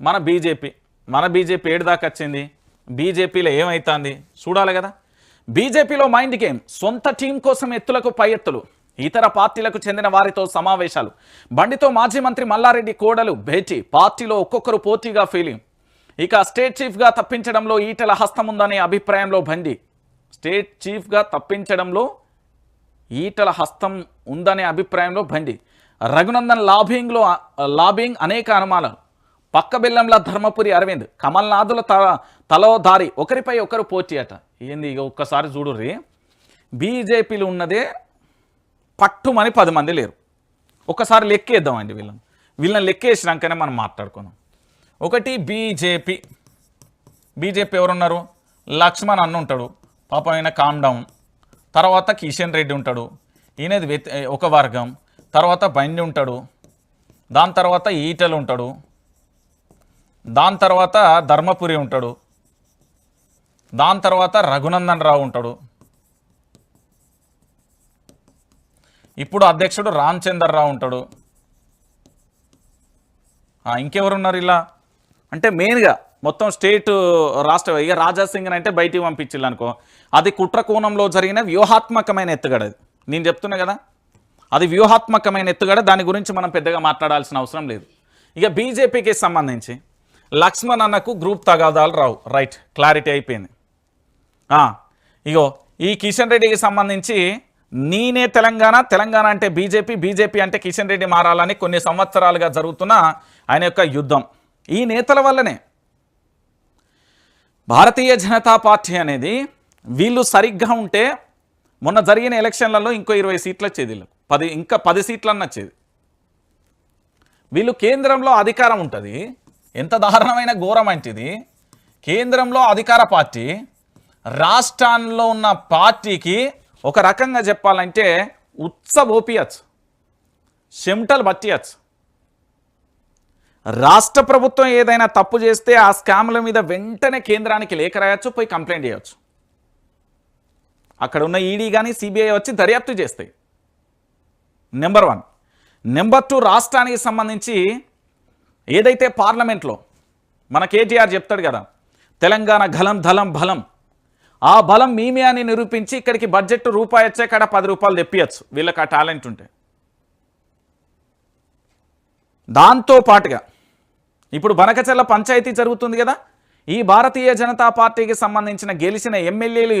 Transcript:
మన బీజేపీ మన బీజేపీ ఏడు దాకా వచ్చింది. బీజేపీలో ఏమవుతుంది చూడాలి కదా. బీజేపీలో మైండ్ గేమ్ సొంత టీం కోసం ఎత్తులకు పై ఎత్తులు ఇతర పార్టీలకు చెందిన వారితో సమావేశాలు బండితో మాజీ మంత్రి మల్లారెడ్డి కోడలు భేటీ పార్టీలో ఒక్కొక్కరు పోటీగా ఫీలింగ్. ఇక స్టేట్ చీఫ్గా తప్పించడంలో ఈటల హస్తం ఉందనే అభిప్రాయంలో బండి. స్టేట్ చీఫ్గా తప్పించడంలో ఈటల హస్తం ఉందనే అభిప్రాయంలో బండి. రఘునందన్ లాబింగ్లో లాబింగ్ అనేక అనుమానాలు. పక్క బెల్లంల ధర్మపురి అరవింద్ కమల్నాథుల తల తలో దారి ఒకరిపై ఒకరు పోటీ అట. ఏంది ఇక ఒక్కసారి చూడుర్రి. బీజేపీలు ఉన్నదే పట్టుమని పది మంది లేరు. ఒకసారి లెక్కేద్దామండి వీళ్ళని. వీళ్ళని లెక్కేసినాకనే మనం మాట్లాడుకుందాం. ఒకటి బీజేపీ. బీజేపీ ఎవరున్నారు? లక్ష్మణ్ అన్న ఉంటాడు. పాపం ఆయన కామ్ డౌన్ తర్వాత కిషన్ రెడ్డి ఉంటాడు. ఈయనది ఒక వర్గం. తర్వాత బండి ఉంటాడు. దాని తర్వాత ఈటలు ఉంటాడు. దాని తర్వాత ధర్మపురి ఉంటాడు. దాని తర్వాత రఘునందన్ రావు ఉంటాడు. ఇప్పుడు అధ్యక్షుడు రామచందర్ రావు ఉంటాడు. ఇంకెవరున్నారు ఇలా? అంటే మెయిన్గా మొత్తం స్టేట్ రాష్ట్ర ఇక రాజాసింగ్ని అంటే బయటికి పంపించిల్లు అనుకో. అది కుట్ర కోణంలో జరిగిన వ్యూహాత్మకమైన ఎత్తుగడ నేను చెప్తున్నా కదా? అది వ్యూహాత్మకమైన ఎత్తుగడ దాని గురించి మనం పెద్దగా మాట్లాడాల్సిన అవసరం లేదు. ఇక బీజేపీకి సంబంధించి లక్ష్మణ్ అన్నకు గ్రూప్ తగాదాలు రావు. రైట్ క్లారిటీ అయిపోయింది. ఇగో ఈ కిషన్ రెడ్డికి సంబంధించి నేనే తెలంగాణ తెలంగాణ అంటే బీజేపీ బీజేపీ అంటే కిషన్ రెడ్డి మారాలని కొన్ని సంవత్సరాలుగా జరుగుతున్న ఆయన యొక్క యుద్ధం. ఈ నేతల వల్లనే భారతీయ జనతా పార్టీ అనేది వీళ్ళు సరిగ్గా ఉంటే మొన్న జరిగిన ఎలక్షన్లలో ఇంకో ఇరవై సీట్లు వచ్చేది వీళ్ళకు. పది ఇంకా పది సీట్లన్న వచ్చేది. వీళ్ళు కేంద్రంలో అధికారం ఉంటుంది. ఎంత దారుణమైన ఘోరం కేంద్రంలో అధికార పార్టీ రాష్ట్రాల్లో ఉన్న పార్టీకి ఒక రకంగా చెప్పాలంటే ఉత్సవోపియచ్చు చెమటలు పట్టియచ్చు. రాష్ట్ర ప్రభుత్వం ఏదైనా తప్పు చేస్తే ఆ స్కామ్ల మీద వెంటనే కేంద్రానికి లేఖ రాయొచ్చు పోయి కంప్లైంట్ చేయొచ్చు. అక్కడ ఉన్న ఈడీ కానీ సిబిఐ వచ్చి దర్యాప్తు చేస్తాయి. Number one. నెంబర్ టూ రాష్ట్రానికి సంబంధించి ఏదైతే పార్లమెంట్లో మన కేటీఆర్ చెప్తాడు కదా తెలంగాణ గలం ధలం బలం. ఆ బలం మీమే అని నిరూపించి ఇక్కడికి బడ్జెట్ రూపాయి వచ్చే కాడ పది రూపాయలు తెప్పియచ్చు వీళ్ళకి ఆ టాలెంట్ ఉంటే. దాంతో పాటుగా ఇప్పుడు బనకచెల్ల పంచాయతీ జరుగుతుంది కదా ఈ భారతీయ జనతా పార్టీకి సంబంధించిన గెలిచిన ఎమ్మెల్యేలు